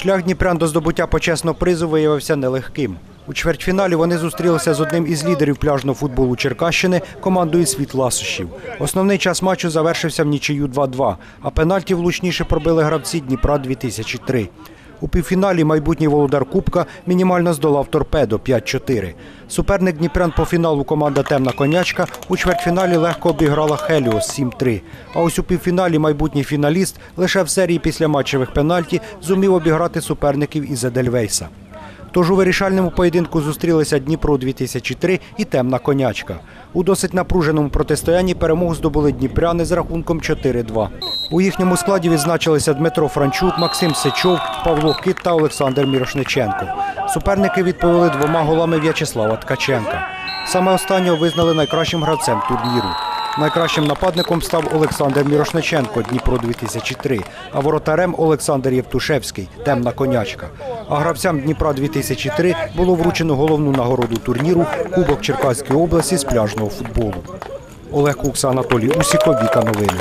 Шлях Дніпрян до здобуття почесного призу виявився нелегким. У чвертьфіналі вони зустрілися з одним із лідерів пляжного футболу Черкащини командою Світ Ласощів. Основний час матчу завершився в нічию 2-2, а пенальті влучніше пробили гравці Дніпра 2003. У півфіналі майбутній володар Кубка мінімально здолав торпедо 5-4. Суперник Дніпрян по фіналу команда Темна конячка у чвертьфіналі легко обіграла Хеліос 7-3. А ось у півфіналі майбутній фіналіст лише в серії після матчевих пенальті зумів обіграти суперників із Едельвейса. Тож у вирішальному поєдинку зустрілися Дніпро 2003 і темна конячка. У досить напруженому протистоянні перемогу здобули дніпряни з рахунком 4-2. У їхньому складі відзначилися Дмитро Франчук, Максим Сичов, Павло Кит та Олександр Мірошниченко. Суперники відповіли двома голами В'ячеслава Ткаченка. Саме останнього визнали найкращим гравцем турніру. Найкращим нападником став Олександр Мірошниченко, Дніпро 2003, а воротарем Олександр Євтушевський, темна конячка. А гравцям Дніпра 2003 було вручено головну нагороду турніру Кубок Черкаської області з пляжного футболу. Олег Кукса, Анатолій Усіков, Віка Новини.